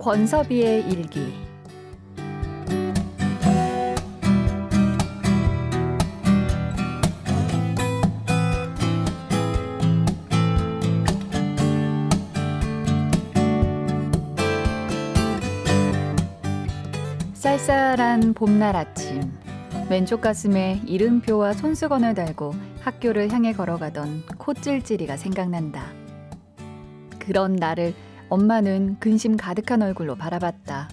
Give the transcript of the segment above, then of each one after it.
권섭이의 일기 쌀쌀한 봄날 아침 왼쪽 가슴에 이름표와 손수건을 달고 학교를 향해 걸어가던 콧질질이가 생각난다. 그런 나를 엄마는 근심 가득한 얼굴로 바라봤다.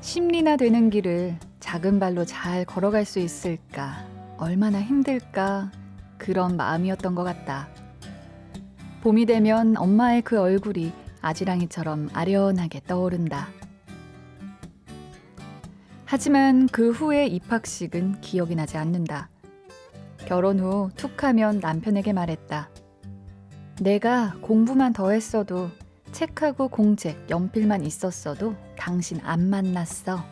심리나 되는 길을 작은 발로 잘 걸어갈 수 있을까? 얼마나 힘들까? 그런 마음이었던 것 같다. 봄이 되면 엄마의 그 얼굴이 아지랑이처럼 아련하게 떠오른다. 하지만 그 후의 입학식은 기억이 나지 않는다. 결혼 후 툭하면 남편에게 말했다. 내가 공부만 더 했어도 책하고 공책, 연필만 있었어도 당신 안 만났어.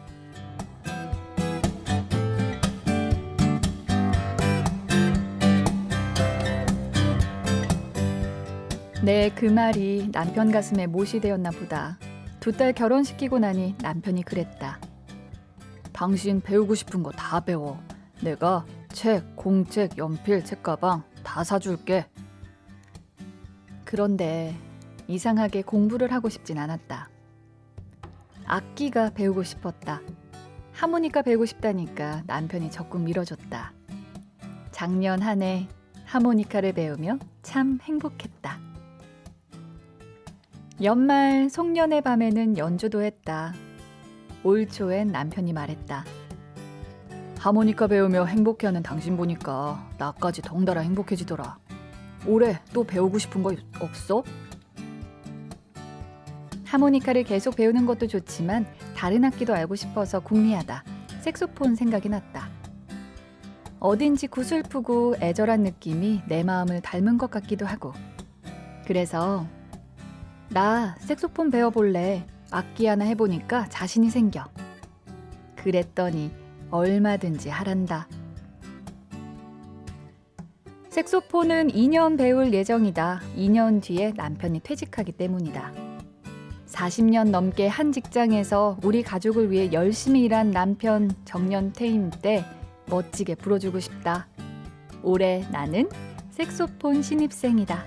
내그 말이 남편 가슴에 못이 되었나 보다. 두 딸 결혼시키고 나니 남편이 그랬다. 당신 배우고 싶은 거 다 배워. 내가 책, 공책, 연필, 책가방 다 사줄게. 그런데 이상하게 공부를 하고 싶진 않았다. 악기가 배우고 싶었다. 하모니카 배우고 싶다니까 남편이 적극 밀어줬다. 작년 한 해 하모니카를 배우며 참 행복했다. 연말 송년회 밤에는 연주도 했다. 올 초엔 남편이 말했다. 하모니카 배우며 행복해하는 당신 보니까 나까지 덩달아 행복해지더라. 올해 또 배우고 싶은 거 없어? 하모니카를 계속 배우는 것도 좋지만 다른 악기도 알고 싶어서 궁리하다. 색소폰 생각이 났다. 어딘지 구슬프고 애절한 느낌이 내 마음을 닮은 것 같기도 하고. 그래서 나 색소폰 배워볼래. 악기 하나 해보니까 자신이 생겨. 그랬더니 얼마든지 하란다. 색소폰은 2년 배울 예정이다. 2년 뒤에 남편이 퇴직하기 때문이다. 40년 넘게 한 직장에서 우리 가족을 위해 열심히 일한 남편 정년 퇴임 때 멋지게 불어주고 싶다. 올해 나는 색소폰 신입생이다.